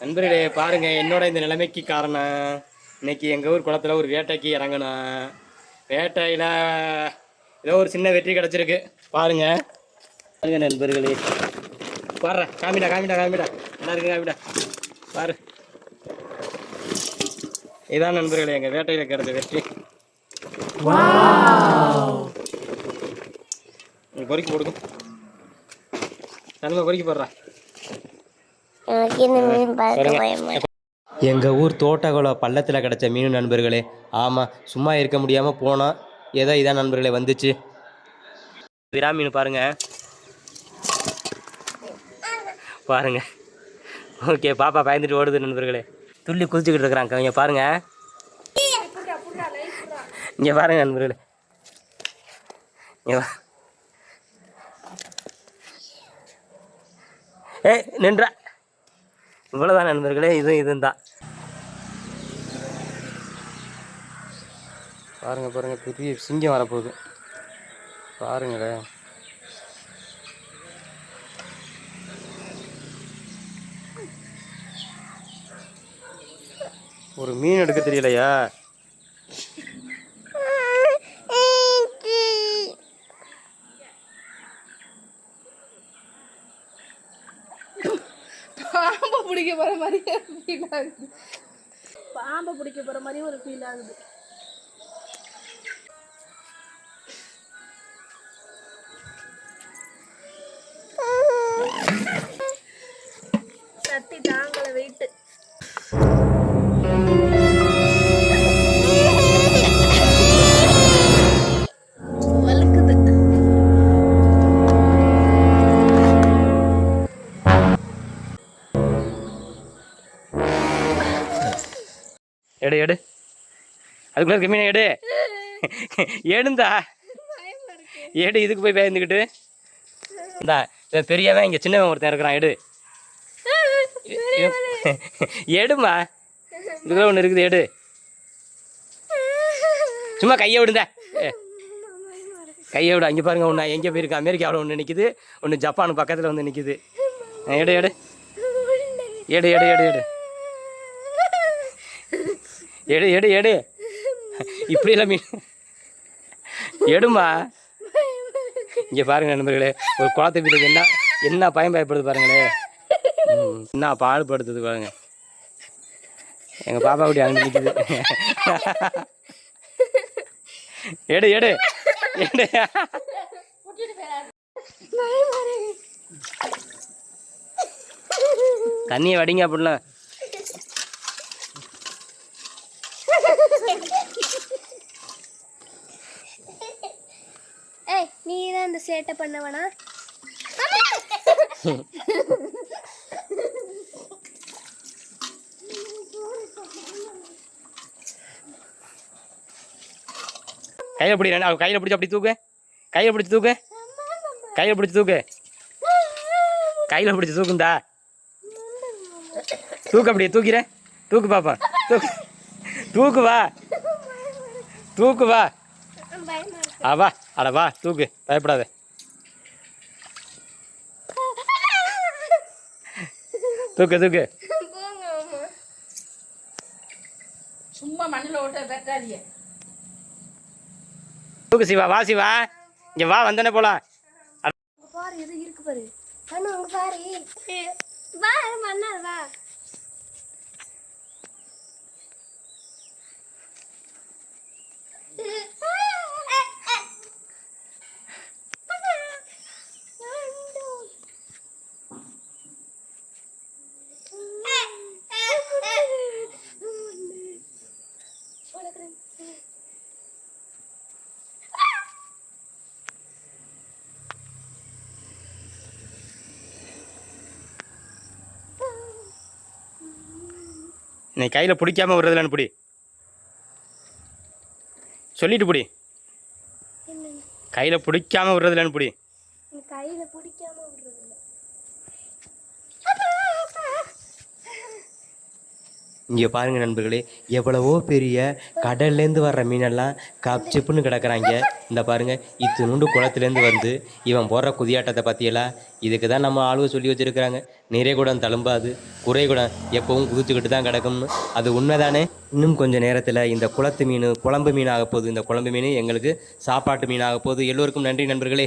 நண்பர்களே பாருங்க என்னோட இந்த நிலைமைக்கு காரணம் இன்னைக்கு எங்கள் ஊர் குளத்துல ஒரு வேட்டைக்கு இறங்கணும் வேட்டையில் ஏதோ ஒரு சின்ன வெற்றி கிடச்சிருக்கு. பாருங்க. பாருங்க நண்பர்களே. பாரு காமிடா காமிடா காமிடா. நல்லா இருக்கு காமிடா. பாரு. இதான் நண்பர்களே எங்கள் வேட்டையில் கிடச்ச வெற்றி. பொறுக்கி போடுக்கும் தனிமை பொறுக்கி போடுறா. எனக்கு இந்த மீன் பார்க்க பயமா இருக்கு. எங்கள் ஊர் தோட்டக்குளம் பள்ளத்தில் கிடச்ச மீன் நண்பர்களே. ஆமாம் சும்மா இருக்க முடியாமல் போனோம் ஏதோ இதான் நண்பர்களே வந்துச்சு. விரா மீன் பாருங்க. பாருங்க. ஓகே பாப்பா பயந்துட்டு ஓடுது நண்பர்களே. துள்ளி குதிச்சுக்கிட்டு இருக்கிறாங்க. இங்கே பாருங்க. இங்கே பாருங்க நண்பர்களே. ஏய் நின்றா. இவ்வளோதான் நண்பர்களே இதுவும் இதுவும் தான் பாருங்கள் பாருங்கள் பெரிய சிங்கம் வரப்போகுது. பாருங்களேன் ஒரு மீன் எடுக்க தெரியலையா? பாம்பை பிடிக்க போற மாதிரி ஃபீல் ஆகுது. பாம்பை பிடிக்க போற மாதிரி ஒரு ஃபீல் ஆகுது. எடு எடு. அதுக்குள்ள இருக்க எடு. எடுந்தா எடு இதுக்கு போய் பயந்துக்கிட்டு. இந்தா பெரியவன் இங்கே சின்னவன் ஒருத்தன் இருக்கிறான் எடு. எடுமா இதுக்குள்ள ஒன்று இருக்குது எடு. சும்மா கையை விடுந்த. கையை விடு அங்கே பாருங்க ஒன்று எங்கே போயிருக்கு? அமெரிக்காவில் ஒன்று நிற்கிது ஒன்று ஜப்பான் பக்கத்தில் வந்து நிற்கிது எடு எடு எடு. எடு எடு எடு. எடு எடு எடு. இப்படி இல்லை மீன். எடுமா இங்கே பாருங்க நண்பர்களே ஒரு குளத்தை வீட்டுக்கு என்ன என்ன பயம் பயப்படுது பாருங்களே என்ன பாடுபடுத்துது பாருங்க. எங்கள் பாப்பா அப்படி அங்கே நிற்குது எடு எடு. எடு. தண்ணியை வடிங்க அப்படிலாம். ஏய் நீ தான் இந்த சேட்டை பண்ணவனா? கையில் பிடி ரெண்டு கையில் பிடிச்சி அப்படி தூக்கு. கையில் பிடிச்சி தூக்கு. கையில் பிடிச்சி தூக்கு. கையில் பிடிச்சி தூக்குந்தா தூக்கு அப்படியே தூக்கிறேன் தூக்கு பாப்பா. தூக்கு. தூக்கு வா. தூக்கு வா. வா. அட வா. தூக்கு. பயப்படாத. தூக்கு தூக்கு. சும்மா மண்ணில் ஓட்ட பெட்டாதீங்க தூக்கு சிவா. வா சிவா. இங்கே வா வந்தனே போலாம். அங்க பாரு எது இருக்கு பாரு. அங்க பாரு. வா மண்ணா வா. நீ கையில் பிடிக்காம விடுறதுலன்னு பிடி. சொல்லிட்டு பிடி. கையில் பிடிக்காம விடுறதுலன்னு பிடி. கையில பிடிக்காம விடுறது இங்கே பாருங்கள் நண்பர்களே எவ்வளவோ பெரிய கடல்லேருந்து வர்ற மீனெல்லாம் கப்சிப்புன்னு கிடக்குறாங்க. இந்த பாருங்க இத்தினுண்டு குளத்துலேருந்து வந்து இவன் போடுற குதியாட்டத்தை பற்றியெல்லாம் இதுக்கு தான் நம்ம ஆளுவ சொல்லி வச்சுருக்கிறாங்க. நிறைகுடம் தழும்பாது குறைகுடம் எப்பவும் குதிச்சுக்கிட்டு தான் கிடக்கும்னு. அது உண்மைதானே? இன்னும் கொஞ்சம் நேரத்தில் இந்த குளத்து மீன் குழம்பு மீன் ஆக போகுது. இந்த குழம்பு மீன் எங்களுக்கு சாப்பாட்டு மீன் ஆக போகுது. எல்லோருக்கும் நன்றி நண்பர்களே.